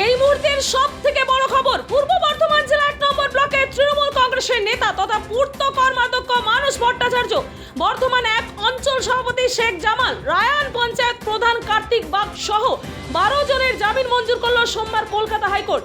এই মুহূর্তের সব থেকে বড় খবর, পূর্ব বর্ধমান জেলার এক নম্বর ব্লকের তৃণমূল কংগ্রেসের নেতা তথা পূর্ত কর্মাধ্যক্ষ মানস ভট্টাচার্য, বর্ধমান এক অঞ্চল সভাপতি শেখ জামাল, রায়ান পঞ্চায়েত প্রধান কার্তিক বাগ সহ বারো জনের জামিন মঞ্জুর করল সোমবার কলকাতা হাইকোর্ট।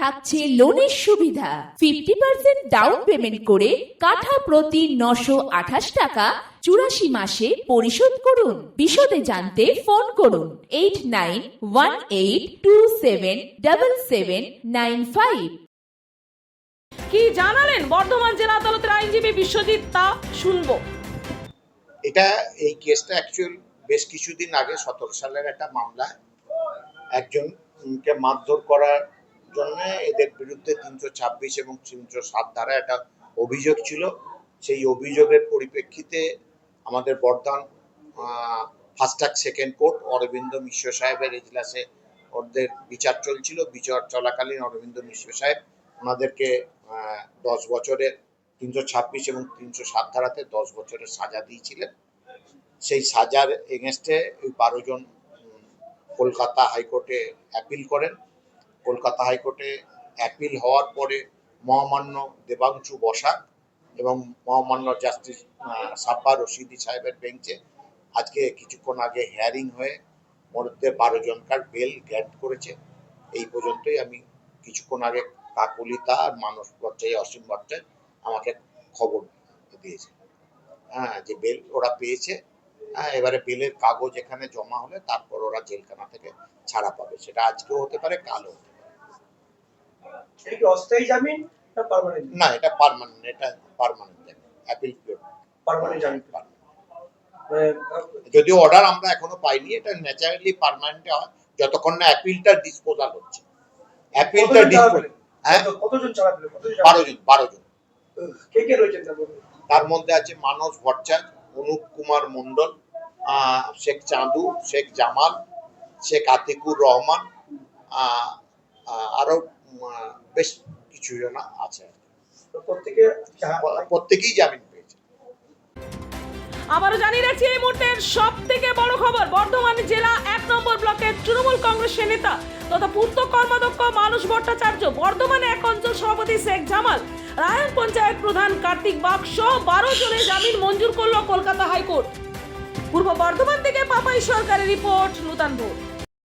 থাকছে লোনের সুবিধা। ফিফটি পার্সেন্ট ডাউন পেমেন্ট করে কাঠা প্রতি নশো আঠাশ টাকা চুরাশি মাসে পরিশোধ করুন। বিশদে জানতে ফোন করুন eight nine one eight two seven double seven nine five কি জানালেন বর্ধমান জেলা আদালতের আইনজীবী বিশ্বজিৎ? তা শুনব। এটা এই কেসটা অ্যাকচুয়াল বেশ কিছুদিন আগে সতেরো সালের একটা মামলা। একজনকে মারধর করার জন্য এদের বিরুদ্ধে তিনশো ছাব্বিশ এবং তিনশো সাত ধারা একটা অভিযোগ ছিল। সেই অভিযোগের পরিপ্রেক্ষিতে আমাদের Bardhaman first track second court Arabinda Mishra সাহেবের এজলাসে ওদের বিচার চলছিল। বিচার চলাকালীন অরবিন্দ মিশ্র সাহেব ওনাদেরকে দশ বছরের তিনশো ছাব্বিশ এবং তিনশো সাত ধারাতে দশ বছরের সাজা দিয়েছিলেন। সেই সাজার এগেনস্টে ওই বারো জন কলকাতা হাইকোর্টে অ্যাপিল করেন। কলকাতা হাইকোর্টে অ্যাপিল হওয়ার পরে মহামান্য দেবাংশু বসাক এবং মহামান্য জাস্টিস আহ, সাব্বার রশিদি সাহেবের বেঞ্চে আজকে কিছুক্ষণ আগে হিয়ারিং হয়ে মধ্যে বারো জনকার বেল গ্র্যান্ট করেছে। এই পর্যন্তই আমি কিছুক্ষণ আগে কাকুলিতা আর মানস ভট্টাচার্য অসীম ভট্টাচার্য আমাকে খবর দিয়েছে। হ্যাঁ যে বেল ওরা পেয়েছে। হ্যাঁ এবারে বেলের কাগজ এখানে জমা হলে তারপর ওরা জেলখানা থেকে ছাড়া পাবে। সেটা আজকেও হতে পারে কালও হতে এটা কি অস্থায়ী জামিন না পার্মানেন্ট না এটা পার্মানেন্ট এটা পার্মানেন্ট অ্যাপিল পার্মানেন্ট জামিন। মানে যদিও অর্ডার আমরা এখনও পাইনি এটা ন্যাচারালি পার্মানেন্ট হয় যতক্ষণ না অ্যাপিলটা ডিসপোজাল হচ্ছে। অ্যাপিলটা ডিসপোজাল হ্যাঁ? কত- কতজন কতজন বারো চালাবে? জন বারো জন। কে কে রয়েছেন তার মধ্যে? আছে মানস ভট্টাচার্য অনুপ কুমার মন্ডল শেখ চাঁদু শেখ জামাল শেখ আতিকুর রহমান আরও বেশ কিছু জন আছে প্রত্যেকেই জামিন পেয়েছে। আবারও জানিয়ে রাখছি এই মুহূর্তের সব থেকে বড় খবর বর্ধমান জেলা এক নম্বর ব্লকের তৃণমূল কংগ্রেসের নেতা তথা পূর্ত কর্মাধ্যক্ষ মানুষ ভট্টাচার্য বর্ধমানে এক অঞ্চল সভাপতি শেখ জামাল রায়ন পঞ্চায়েত প্রধান কার্তিক বাগ সহ বারো জনের জামিন মঞ্জুর করল কলকাতা হাইকোর্ট। পূর্ব বর্ধমান থেকে পাপাই সরকারের রিপোর্ট নূতন ভোট।